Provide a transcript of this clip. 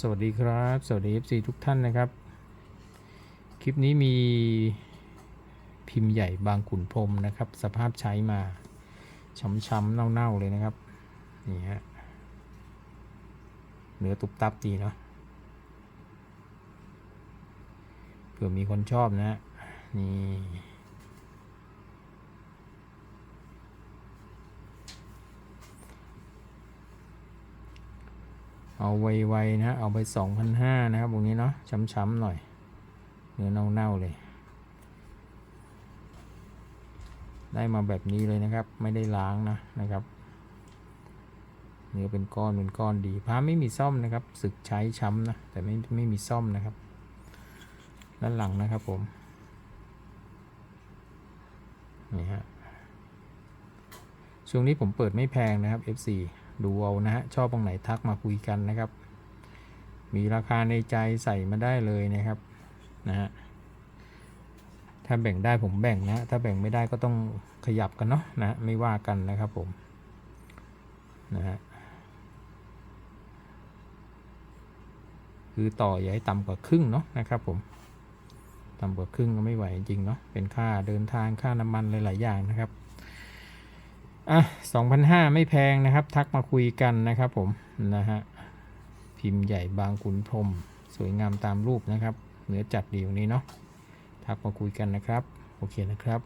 สวัสดีครับ สวัสดี FC ทุกท่านนะครับ คลิปนี้มีพิมพ์ใหญ่บางขุนพรมนะครับ สภาพใช้มาช้ำๆเน่าๆเลยนะครับ นี่ฮะเนื้อตุบตับดีเนาะเผื่อมีคนชอบนะฮะนี่ เอาไวๆนะ เอาไปสองพันห้านะครับตรงนี้เนาะช้ำๆหน่อย เนื้อเน่าๆเลย ได้มาแบบนี้เลยนะครับ ไม่ได้ล้างนะนะครับ เนื้อเป็นก้อนเป็นก้อนดีพาไม่มีซ่อมนะครับศึกใช้ช้ำนะแต่ไม่ไม่มีซ่อมนะครับ ด้านหลังนะครับผมนี่ฮะช่วงนี้ผมเปิดไม่แพงนะครับ F4 ดูเอานะฮะชอบตรงไหนทักมาคุยกันนะครับ มีราคาในใจใส่มาได้เลยนะครับนะฮะถ้าแบ่งได้ผมแบ่งนะถ้าแบ่งไม่ได้ก็ต้องขยับกันเนาะนะไม่ว่ากันนะครับผมนะฮะคือต่ออย่าให้ต่ำกว่าครึ่งเนาะนะครับผมต่ำกว่าครึ่งก็ไม่ไหวจริงเนาะเป็นค่าเดินทางค่าน้ำมันหลายๆอย่างนะครับ อะ2,500ไม่แพงนะครับ ทักมาคุยกันนะครับผมนะฮะพิมพ์ใหญ่บางขุนพรม สวยงามตามรูปนะครับ เหนือจัดดีอย่นี้เนาะทักมาคุยกันนะครับ โอเคนะครับ